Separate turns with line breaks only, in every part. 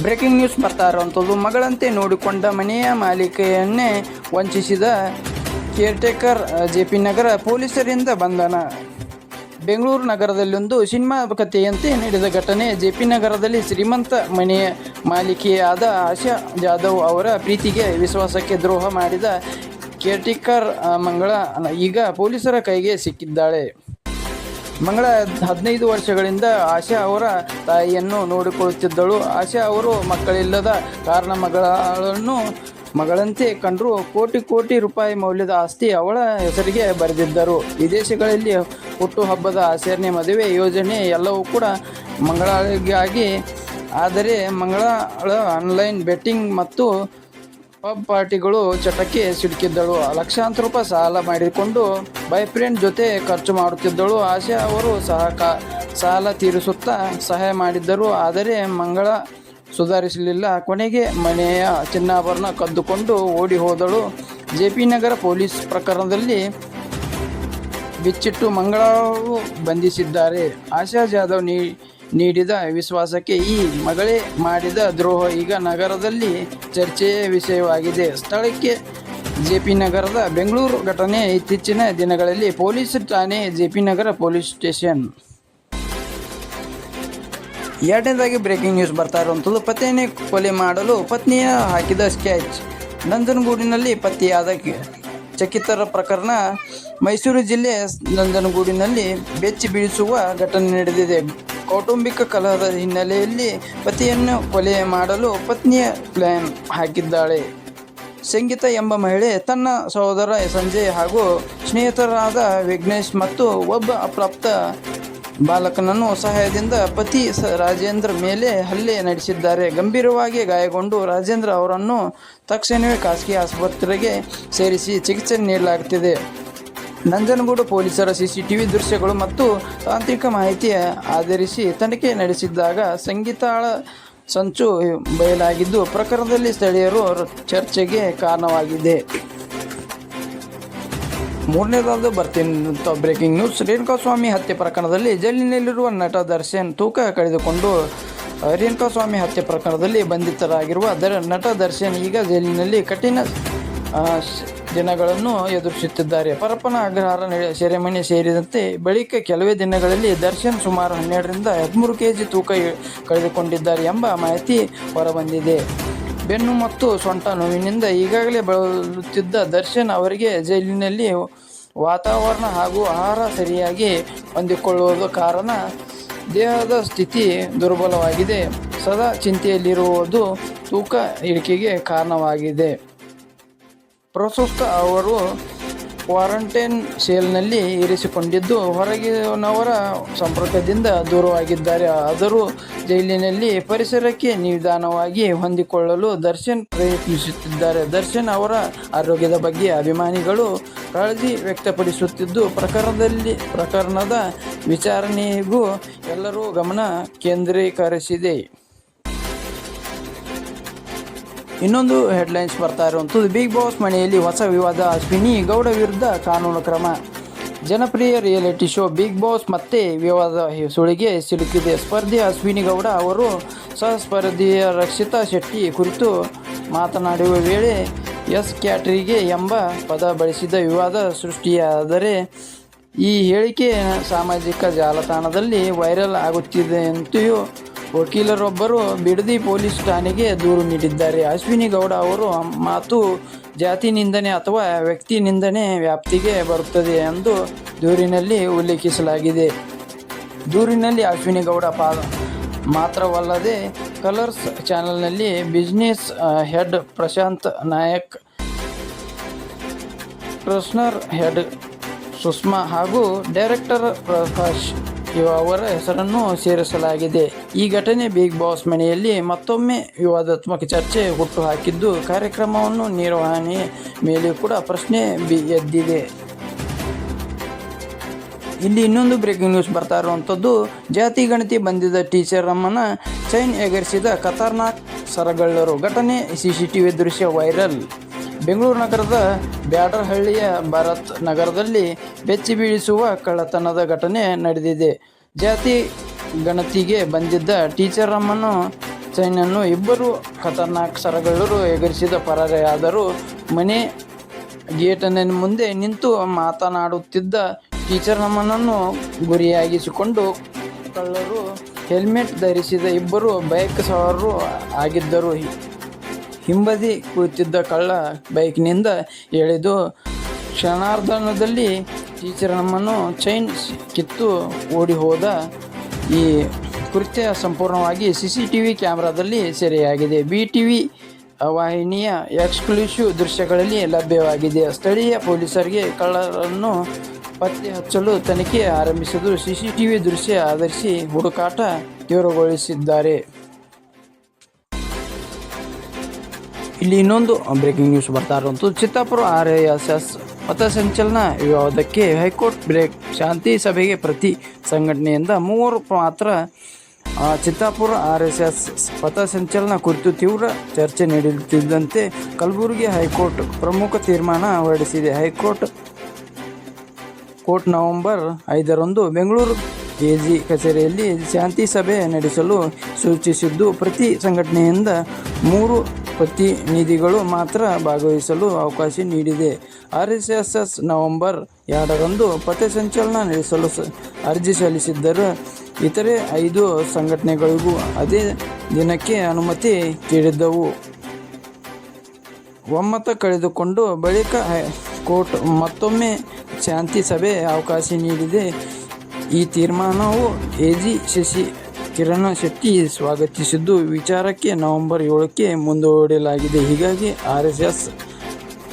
Breaking news ಬರ್ತಾ ಇರುವಂಥದ್ದು ಮಗಳಂತೆ ನೋಡಿಕೊಂಡ ಮನೆಯ ಮಾಲೀಕೆಯನ್ನೇ ವಂಚಿಸಿದ ಕೇರ್ಟೇಕರ್ ಜೆ ಪಿ ನಗರ ಪೊಲೀಸರಿಂದ ಬಂಧನ. ಬೆಂಗಳೂರು ನಗರದಲ್ಲೊಂದು ಸಿನಿಮಾ ಕಥೆಯಂತೆ ನಡೆದ ಘಟನೆ ಜೆ ಪಿ ನಗರದಲ್ಲಿ ಶ್ರೀಮಂತ ಮನೆಯ ಮಾಲೀಕೆಯಾದ ಆಶಾ ಜಾಧವ್ ಅವರ ಪ್ರೀತಿಗೆ ವಿಶ್ವಾಸಕ್ಕೆ ದ್ರೋಹ ಮಾಡಿದ ಕೇರ್ಟೇಕರ್ ಮಂಗಳ, ಈಗ ಪೊಲೀಸರ ಕೈಗೆ ಸಿಕ್ಕಿದ್ದಾಳೆ. ಮಂಗಳ ಹದಿನೈದು ವರ್ಷಗಳಿಂದ ಆಶಾ ಅವರ ತಾಯಿಯನ್ನು ನೋಡಿಕೊಳ್ಳುತ್ತಿದ್ದಳು. ಆಶಾ ಅವರು ಮಕ್ಕಳಿಲ್ಲದ ಕಾರಣ ಮಗಳನ್ನು ಮಗಳಂತೆ ಕಂಡರೂ. ಕೋಟಿ ಕೋಟಿ ರೂಪಾಯಿ ಮೌಲ್ಯದ ಆಸ್ತಿ ಅವಳ ಹೆಸರಿಗೆ ಬರೆದಿದ್ದರು. ವಿದೇಶಗಳಲ್ಲಿ ಹುಟ್ಟುಹಬ್ಬದ ಆಚರಣೆ, ಮದುವೆ ಯೋಜನೆ ಎಲ್ಲವೂ ಕೂಡ ಮಂಗಳಾಳಿಗಾಗಿ. ಆದರೆ ಮಂಗಳಳ ಆನ್ಲೈನ್ ಬೆಟ್ಟಿಂಗ್ ಮತ್ತು ಪಬ್ ಪಾರ್ಟಿಗಳು ಚಟಕ್ಕೆ ಸಿಡುಕಿದ್ದಳು ಲಕ್ಷಾಂತರ ರೂಪಾಯಿ ಸಾಲ ಮಾಡಿಕೊಂಡು ಬೈ ಫ್ರೆಂಡ್ ಜೊತೆ ಖರ್ಚು ಮಾಡುತ್ತಿದ್ದಳು. ಆಶಾ ಅವರು ಸಹ ಸಾಲ ತೀರಿಸುತ್ತಾ ಸಹಾಯ ಮಾಡಿದ್ದರು. ಆದರೆ ಮಂಗಳ ಸುಧಾರಿಸಲಿಲ್ಲ. ಕೊನೆಗೆ ಮನೆಯ ಚಿನ್ನಾಭರಣ ಕದ್ದುಕೊಂಡು ಓಡಿ ಹೋದಳು. ಜೆ ಪಿ ನಗರ ಪೊಲೀಸ್ ಪ್ರಕರಣದಲ್ಲಿ ಬಿಚ್ಚಿಟ್ಟು ಮಂಗಳವು ಬಂಧಿಸಿದ್ದಾರೆ. ಆಶಾ ಜಾಧವ್ ನೀ ನೀಡಿದ ವಿಶ್ವಾಸಕ್ಕೆ ಈ ಮಗಳೇ ಮಾಡಿದ ದ್ರೋಹ ಈಗ ನಗರದಲ್ಲಿ ಚರ್ಚೆಯ ವಿಷಯವಾಗಿದೆ. ಸ್ಥಳಕ್ಕೆ ಜೆಪಿ ನಗರದ ಬೆಂಗಳೂರು ಘಟನೆ ಇತ್ತೀಚಿನ ದಿನಗಳಲ್ಲಿ ಪೊಲೀಸ್ ಠಾಣೆ ಜೆಪಿ ನಗರ ಪೊಲೀಸ್ ಸ್ಟೇಷನ್. ಎರಡನೇದಾಗಿ ಬ್ರೇಕಿಂಗ್ ನ್ಯೂಸ್ ಬರ್ತಾ ಇರುವಂಥದ್ದು ಪತಿಯನ್ನೇ ಕೊಲೆ ಮಾಡಲು ಪತ್ನಿಯ ಹಾಕಿದ ಸ್ಕೆಚ್. ನಂಜನಗೂಡಿನಲ್ಲಿ ಪತಿಯಾದ ಚಕಿತರ ಪ್ರಕರಣ ಮೈಸೂರು ಜಿಲ್ಲೆ ನಂಜನಗೂಡಿನಲ್ಲಿ ಬೆಚ್ಚಿ ಬೀಳಿಸುವ ಘಟನೆ ನಡೆದಿದೆ. ಕೌಟುಂಬಿಕ ಕಲಹದ ಹಿನ್ನೆಲೆಯಲ್ಲಿ ಪತಿಯನ್ನು ಕೊಲೆ ಮಾಡಲು ಪತ್ನಿಯ ಪ್ಲ್ಯಾನ್ ಹಾಕಿದ್ದಾಳೆ. ಸಂಗೀತ ಎಂಬ ಮಹಿಳೆ ತನ್ನ ಸಹೋದರ ಸಂಜಯ್ ಹಾಗೂ ಸ್ನೇಹಿತರಾದ ವಿಘ್ನೇಶ್ ಮತ್ತು ಒಬ್ಬ ಅಪ್ರಾಪ್ತ ಬಾಲಕನನ್ನು ಸಹಾಯದಿಂದ ಪತಿ ರಾಜೇಂದ್ರ ಮೇಲೆ ಹಲ್ಲೆ ನಡೆಸಿದ್ದಾರೆ. ಗಂಭೀರವಾಗಿ ಗಾಯಗೊಂಡು ರಾಜೇಂದ್ರ ಅವರನ್ನು ತಕ್ಷಣವೇ ಖಾಸಗಿ ಆಸ್ಪತ್ರೆಗೆ ಸೇರಿಸಿ ಚಿಕಿತ್ಸೆ ನೀಡಲಾಗುತ್ತಿದೆ. ನಂಜನಗೂಡು ಪೊಲೀಸರ ಸಿಸಿಟಿವಿ ದೃಶ್ಯಗಳು ಮತ್ತು ತಾಂತ್ರಿಕ ಮಾಹಿತಿ ಆಧರಿಸಿ ತನಿಖೆ ನಡೆಸಿದ್ದಾಗ ಸಂಗೀತಾಳ ಸಂಚು ಬಯಲಾಗಿದ್ದು, ಪ್ರಕರಣದಲ್ಲಿ ಸ್ಥಳೀಯರು ಚರ್ಚೆಗೆ ಕಾರಣವಾಗಿದೆ. ಮೂರನೇದಾದ ಬರ್ತೀನಿ. Breaking news. ರೇಣುಕಾಸ್ವಾಮಿ ಹತ್ಯೆ ಪ್ರಕರಣದಲ್ಲಿ ಜೈಲಿನಲ್ಲಿರುವ ನಟ ದರ್ಶನ್ ತೂಕ ಕಳೆದುಕೊಂಡು ರೇಣುಕಾಸ್ವಾಮಿ ಹತ್ಯೆ ಪ್ರಕರಣದಲ್ಲಿ ಬಂಧಿತರಾಗಿರುವ ದರ, ನಟ ದರ್ಶನ್ ಈಗ ಜೈಲಿನಲ್ಲಿ ಕಠಿಣ ದಿನಗಳನ್ನು ಎದುರಿಸುತ್ತಿದ್ದಾರೆ. ಪರಪ್ಪನ ಅಗ್ರಹಾರ ಸೆರೆಮನೆ ಸೇರಿದಂತೆ ಬಳಿಕ ಕೆಲವೇ ದಿನಗಳಲ್ಲಿ ದರ್ಶನ್ ಸುಮಾರು ಹನ್ನೆರಡರಿಂದ ಹದಿಮೂರು ಕೆ ಜಿ ತೂಕ ಕಳೆದುಕೊಂಡಿದ್ದಾರೆ ಎಂಬ ಮಾಹಿತಿ ಹೊರಬಂದಿದೆ. ಬೆನ್ನು ಮತ್ತು ಸೊಂಟ ನೋವಿನಿಂದ ಈಗಾಗಲೇ ಬಳಲುತ್ತಿದ್ದ ದರ್ಶನ್ ಅವರಿಗೆ ಜೈಲಿನಲ್ಲಿ ವಾತಾವರಣ ಹಾಗೂ ಆಹಾರ ಸರಿಯಾಗಿ ಹೊಂದಿಕೊಳ್ಳುವುದು ಕಾರಣ ದೇಹದ ಸ್ಥಿತಿ ದುರ್ಬಲವಾಗಿದೆ. ಸದಾ ಚಿಂತೆಯಲ್ಲಿರುವುದು ತೂಕ ಇಳಿಕೆಗೆ ಕಾರಣವಾಗಿದೆ. ಪ್ರಸ್ತುತ ಅವರು ಕ್ವಾರಂಟೈನ್ ಸೇಲ್ನಲ್ಲಿ ಇರಿಸಿಕೊಂಡಿದ್ದು. ಹೊರಗಿನವರ ಸಂಪರ್ಕದಿಂದ ದೂರವಾಗಿದ್ದಾರೆ. ಆದರೂ ಜೈಲಿನಲ್ಲಿ ಪರಿಸರಕ್ಕೆ ನಿಧಾನವಾಗಿ ಹೊಂದಿಕೊಳ್ಳಲು ದರ್ಶನ್ ಪ್ರಯತ್ನಿಸುತ್ತಿದ್ದಾರೆ. ದರ್ಶನ್ ಅವರ ಆರೋಗ್ಯದ ಬಗ್ಗೆ ಅಭಿಮಾನಿಗಳು ಕಾಳಜಿ ವ್ಯಕ್ತಪಡಿಸುತ್ತಿದ್ದು, ಪ್ರಕರಣದಲ್ಲಿ, ಪ್ರಕರಣದ ವಿಚಾರಣೆಗೂ ಎಲ್ಲರೂ ಗಮನ ಕೇಂದ್ರೀಕರಿಸಿದೆ. ಇನ್ನೊಂದು ಹೆಡ್ಲೈನ್ಸ್ ಬರ್ತಾ ಇರುವಂಥದ್ದು. ಬಿಗ್ ಬಾಸ್ ಮನೆಯಲ್ಲಿ ಹೊಸ ವಿವಾದ. ಅಶ್ವಿನಿ ಗೌಡ ವಿರುದ್ಧ ಕಾನೂನು ಕ್ರಮ. ಜನಪ್ರಿಯ ರಿಯಾಲಿಟಿ ಶೋ ಬಿಗ್ ಬಾಸ್ ಮತ್ತೆ ವಿವಾದ ಸುಳಿಗೆ ಸಿಲುಕಿದೆ. ಸ್ಪರ್ಧಿ ಅಶ್ವಿನಿ ಗೌಡ ಅವರು ಸಹ ಸ್ಪರ್ಧಿಯ ರಕ್ಷಿತಾ ಶೆಟ್ಟಿ ಕುರಿತು ಮಾತನಾಡುವ ವೇಳೆ ಎಸ್ ಕ್ಯಾಟ್ರಿಗೆ ಎಂಬ ಪದ ಬಳಸಿದ ವಿವಾದ ಸೃಷ್ಟಿಯಾದರೆ ಈ ಹೇಳಿಕೆ ಸಾಮಾಜಿಕ ಜಾಲತಾಣದಲ್ಲಿ ವೈರಲ್ ಆಗುತ್ತಿದೆ ಅಂತೆಯೂ ವಕೀಲರೊಬ್ಬರು ಬಿಡದಿ ಪೊಲೀಸ್ ಠಾಣೆಗೆ ದೂರು ನೀಡಿದ್ದಾರೆ. ಅಶ್ವಿನಿ ಗೌಡ ಅವರು ಮಾತು ಜಾತಿ ನಿಂದನೆ ಅಥವಾ ವ್ಯಕ್ತಿ ನಿಂದನೆ ವ್ಯಾಪ್ತಿಗೆ ಬರುತ್ತದೆ ಎಂದು ದೂರಿನಲ್ಲಿ ಉಲ್ಲೇಖಿಸಲಾಗಿದೆ. ದೂರಿನಲ್ಲಿ ಅಶ್ವಿನಿ ಗೌಡ ಪಾ ಮಾತ್ರವಲ್ಲದೆ ಕಲರ್ಸ್ ಚಾನೆಲ್ನಲ್ಲಿ ಬಿಸ್ನೆಸ್ ಹೆಡ್ ಪ್ರಶಾಂತ್ ನಾಯಕ್, ಪ್ರಶ್ನರ್ ಹೆಡ್ ಸುಷ್ಮಾ ಹಾಗೂ ಡೈರೆಕ್ಟರ್ ಪ್ರಕಾಶ್ ಅವರ ಹೆಸರನ್ನು ಸೇರಿಸಲಾಗಿದೆ. ಈ ಘಟನೆ ಬಿಗ್ ಬಾಸ್ ಮನೆಯಲ್ಲಿ ಮತ್ತೊಮ್ಮೆ ವಿವಾದಾತ್ಮಕ ಚರ್ಚೆ ಹುಟ್ಟುಹಾಕಿದ್ದು, ಕಾರ್ಯಕ್ರಮವನ್ನು ನಿರ್ವಹಣೆ ಮೇಲೆ ಕೂಡ ಪ್ರಶ್ನೆ ಎದ್ದಿದೆ. ಇಲ್ಲಿ ಇನ್ನೊಂದು ಬ್ರೇಕಿಂಗ್ ನ್ಯೂಸ್ ಬರ್ತಾ ಇರುವಂಥದ್ದು ಜಾತಿ ಗಣತಿ ಬಂದಿದ್ದ ಟೀಚರ್ ಅಮ್ಮನ ಚೈನ್ ಎಗರಿಸಿದ ಖತರ್ನಾಕ್ ಸರಗಳ್ಳರು. ಘಟನೆ ಸಿಸಿಟಿವಿ ದೃಶ್ಯ ವೈರಲ್ ಬೆಂಗಳೂರು ನಗರದ ಬ್ಯಾಡರಹಳ್ಳಿಯ ಭಾರತ್ ನಗರದಲ್ಲಿ ಬೆಚ್ಚಿ ಬೀಳಿಸುವ ಕಳ್ಳತನದ ಘಟನೆ ನಡೆದಿದೆ. ಜಾತಿ ಗಣತಿಗೆ ಬಂದಿದ್ದ ಟೀಚರ್ ಅಮ್ಮನು ಚೈನನ್ನು ಇಬ್ಬರು ಖತರ್ನಾಕ್ ಸರಗಳ್ಳರು ಎಗರಿಸಿದ ಪರಾರಿಯಾದರೂ ಮನೆ ಗೇಟಿನ ಮುಂದೆ ನಿಂತು ಮಾತನಾಡುತ್ತಿದ್ದ ಟೀಚರ್ ನಮ್ಮನನ್ನು ಗುರಿಯಾಗಿಸಿಕೊಂಡು ಕಳ್ಳರು ಹೆಲ್ಮೆಟ್ ಧರಿಸಿದ ಇಬ್ಬರು ಬೈಕ್ ಸವಾರರು ಆಗಿದ್ದರು. ಹಿಂಬದಿ ಕುಳಿತಿದ್ದ ಕಳ್ಳ ಬೈಕ್ನಿಂದ ಎಳೆದು ಕ್ಷಣಾರ್ಧನದಲ್ಲಿ ಟೀಚರ್ ನಮ್ಮನ್ನು ಚೈನ್ ಕಿತ್ತು ಓಡಿ ಹೋದ ಈ ಕೃತ್ಯ ಸಂಪೂರ್ಣವಾಗಿ ಸಿ ಸಿ ಟಿ ವಿ ಕ್ಯಾಮ್ರಾದಲ್ಲಿ ಸೆರೆಯಾಗಿದೆ. ಬಿ ಟಿ ವಿ ವಾಹಿನಿಯ ಎಕ್ಸ್ಕ್ಲೂಸಿವ್ ದೃಶ್ಯಗಳಲ್ಲಿ ಲಭ್ಯವಾಗಿದೆ. ಸ್ಥಳೀಯ ಪೊಲೀಸರಿಗೆ ಕಳ್ಳರನ್ನು ಪತ್ತೆ ಹಚ್ಚಲು ತನಿಖೆ ಆರಂಭಿಸಿದ್ದು ಸಿ ಸಿ ಟಿ ವಿ ದೃಶ್ಯ ಆಧರಿಸಿ ಹುಡುಕಾಟ ತೀವ್ರಗೊಳಿಸಿದ್ದಾರೆ. ಇಲ್ಲಿ ಇನ್ನೊಂದು ಬ್ರೇಕಿಂಗ್ ನ್ಯೂಸ್ ಬರ್ತಾ ಇರುವಂಥದ್ದು. ಚಿತ್ತಾಪುರ ಆರ್ ಎಸ್ ಎಸ್ ಪಥಸಂಚಲನ ವಿವಾದಕ್ಕೆ ಹೈಕೋರ್ಟ್ ಬ್ರೇಕ್. ಶಾಂತಿ ಸಭೆಗೆ ಪ್ರತಿ ಸಂಘಟನೆಯಿಂದ ಮೂವರು ಮಾತ್ರ ಚಿತ್ತಾಪುರ ಆರ್ ಎಸ್ ಎಸ್ ಪಥಸಂಚಲನ ಕುರಿತು ತೀವ್ರ ಚರ್ಚೆ ನಡೆಯುತ್ತಿದ್ದಂತೆ ಕಲಬುರಗಿ ಹೈಕೋರ್ಟ್ ಪ್ರಮುಖ ತೀರ್ಮಾನ ಹೊರಡಿಸಿದೆ. ಹೈಕೋರ್ಟ್ ಕೋರ್ಟ್ ನವೆಂಬರ್ ಐದರಂದು ಬೆಂಗಳೂರು ಕೆಜಿ ಕಚೇರಿಯಲ್ಲಿ ಶಾಂತಿ ಸಭೆ ನಡೆಸಲು ಸೂಚಿಸಿದ್ದು, ಪ್ರತಿ ಸಂಘಟನೆಯಿಂದ ಮೂರು ಪ್ರತಿನಿಧಿಗಳು ಮಾತ್ರ ಭಾಗವಹಿಸಲು ಅವಕಾಶ ನೀಡಿದೆ. R S S S November ಎರಡರಂದು ಪಥಸಂಚಲನ ನಡೆಸಲು ಸ- ಅರ್ಜಿ ಸಲ್ಲಿಸಿದ್ದರೂ ಇತರೆ ಐದು ಸಂಘಟನೆಗಳಿಗೂ ಅದೇ ದಿನಕ್ಕೆ ಅನುಮತಿ ಕೇಳಿದ್ದವು ಒಮ್ಮತ ಕಳೆದುಕೊಂಡು ಬಳಿಕ ಕೋರ್ಟ್ ಮತ್ತೊಮ್ಮೆ ಶಾಂತಿ ಸಭೆ ಅವಕಾಶ ನೀಡಿದೆ. ಈ ತೀರ್ಮಾನವು ಎಜಿ ಶಶಿ ಕಿರಣ್ ಶೆಟ್ಟಿ ಸ್ವಾಗತಿಸಿದ್ದು. ವಿಚಾರಕ್ಕೆ ನವೆಂಬರ್ ಏಳಕ್ಕೆ ಮುಂದೂಡಲಾಗಿದೆ. ಹೀಗಾಗಿ ಆರ್ ಎಸ್ ಎಸ್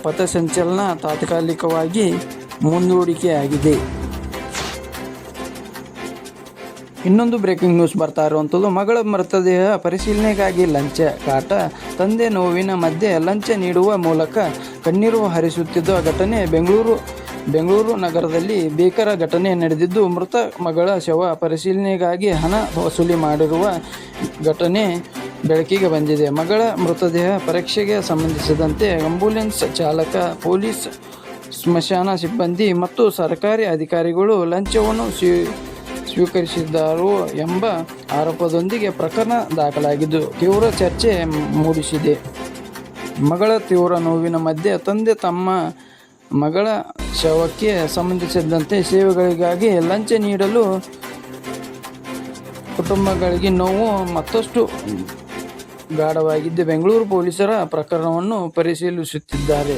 ಪಥಸಂಚಲನ ತಾತ್ಕಾಲಿಕವಾಗಿ ಮುಂದೂಡಿಕೆಯಾಗಿದೆ. ಇನ್ನೊಂದು ಬ್ರೇಕಿಂಗ್ ನ್ಯೂಸ್ ಬರ್ತಾ ಇರುವಂಥದ್ದು ಮಗಳ ಮೃತದೇಹ ಪರಿಶೀಲನೆಗಾಗಿ ಲಂಚ ಕಾಟ. ತಂದೆ ನೋವಿನ ಮಧ್ಯೆ ಲಂಚ ನೀಡುವ ಮೂಲಕ ಕಣ್ಣೀರು ಹರಿಸುತ್ತಿದ್ದ ಘಟನೆ ಬೆಂಗಳೂರು ಬೆಂಗಳೂರು ನಗರದಲ್ಲಿ ಭೀಕರ ಘಟನೆ ನಡೆದಿದ್ದು, ಮೃತ ಮಗಳ ಶವ ಪರಿಶೀಲನೆಗಾಗಿ ಹಣ ವಸೂಲಿ ಮಾಡಿರುವ ಘಟನೆ ಬೆಳಕಿಗೆ ಬಂದಿದೆ. ಮಗಳ ಮೃತದೇಹ ಪರೀಕ್ಷೆಗೆ ಸಂಬಂಧಿಸಿದಂತೆ ಆಂಬ್ಯುಲೆನ್ಸ್ ಚಾಲಕ, ಪೊಲೀಸ್ ಸ್ಮಶಾನ ಸಿಬ್ಬಂದಿ ಮತ್ತು ಸರ್ಕಾರಿ ಅಧಿಕಾರಿಗಳು ಲಂಚವನ್ನು ಸ್ವೀ, ಸ್ವೀಕರಿಸಿದ್ದಾರೋ ಎಂಬ ಆರೋಪದೊಂದಿಗೆ ಪ್ರಕರಣ ದಾಖಲಾಗಿದ್ದು, ತೀವ್ರ ಚರ್ಚೆ ಮೂಡಿಸಿದೆ. ಮಗಳ ತೀವ್ರ ನೋವಿನ ಮಧ್ಯೆ ತಂದೆ ತಮ್ಮ ಮಗಳ ಶವಕ್ಕೆ ಸಂಬಂಧಿಸಿದಂತೆ ಸೇವೆಗಳಿಗಾಗಿ ಲಂಚ ನೀಡಲು ಕುಟುಂಬಗಳಿಗೆ ನೋವು ಮತ್ತಷ್ಟು ಗಾಢವಾಗಿದ್ದು ಬೆಂಗಳೂರು ಪೊಲೀಸರ ಪ್ರಕರಣವನ್ನು ಪರಿಶೀಲಿಸುತ್ತಿದ್ದಾರೆ.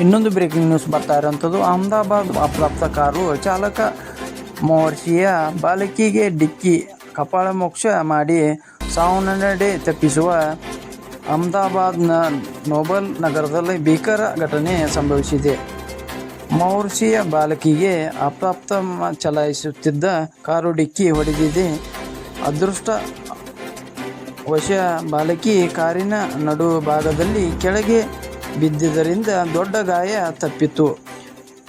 ಇನ್ನೊಂದು ಬ್ರೇಕಿಂಗ್ ನ್ಯೂಸ್ ಬರ್ತಾ ಇರೋಂಥದ್ದು. ಅಹಮದಾಬಾದ್ ಅಪ್ರಾಪ್ತ ಕಾರು ಚಾಲಕ ಮೋರ್ಸಿಯ ಬಾಲಕಿಗೆ ಡಿಕ್ಕಿ ಕಪಾಳ ಮೋಕ್ಷ ಮಾಡಿ ಸಾವನ್ನಡೆ ತಪ್ಪಿಸುವ ಅಹಮದಾಬಾದ್ನ ನೋಬಲ್ ನಗರದಲ್ಲಿ ಭೀಕರ ಘಟನೆ ಸಂಭವಿಸಿದೆ. ಮೌರ್ಷಿಯ ಬಾಲಕಿಗೆ ಅಪ್ರಾಪ್ತ ಚಲಾಯಿಸುತ್ತಿದ್ದ ಕಾರು ಡಿಕ್ಕಿ ಹೊಡೆದಿದೆ. ಅದೃಷ್ಟ ವಶ ಬಾಲಕಿ ಕಾರಿನ ನಡು ಭಾಗದಲ್ಲಿ ಕೆಳಗೆ ಬಿದ್ದಿದ್ದರಿಂದ ದೊಡ್ಡ ಗಾಯ ತಪ್ಪಿತು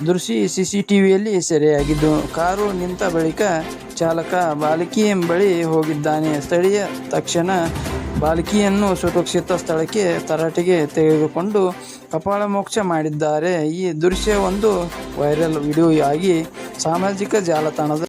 ದೃಶ್ಯ ಸಿ ಸಿ ಟಿ ವಿಯಲ್ಲಿ ಸೆರೆಯಾಗಿದ್ದು, ಕಾರು ನಿಂತ ಬಳಿಕ ಚಾಲಕ ಬಾಲಕಿ ಬಳಿ ಹೋಗಿದ್ದಾನೆ. ಸ್ಥಳೀಯ ತಕ್ಷಣ ಬಾಲಕಿಯನ್ನು ಸುರಕ್ಷಿತ ಸ್ಥಳಕ್ಕೆ ತರಾಟೆಗೆ ತೆಗೆದುಕೊಂಡು ಕಪಾಳ ಮೋಕ್ಷ ಮಾಡಿದ್ದಾರೆ. ಈ ದೃಶ್ಯ ಒಂದು ವೈರಲ್ ವಿಡಿಯೋ ಆಗಿ ಸಾಮಾಜಿಕ ಜಾಲತಾಣದ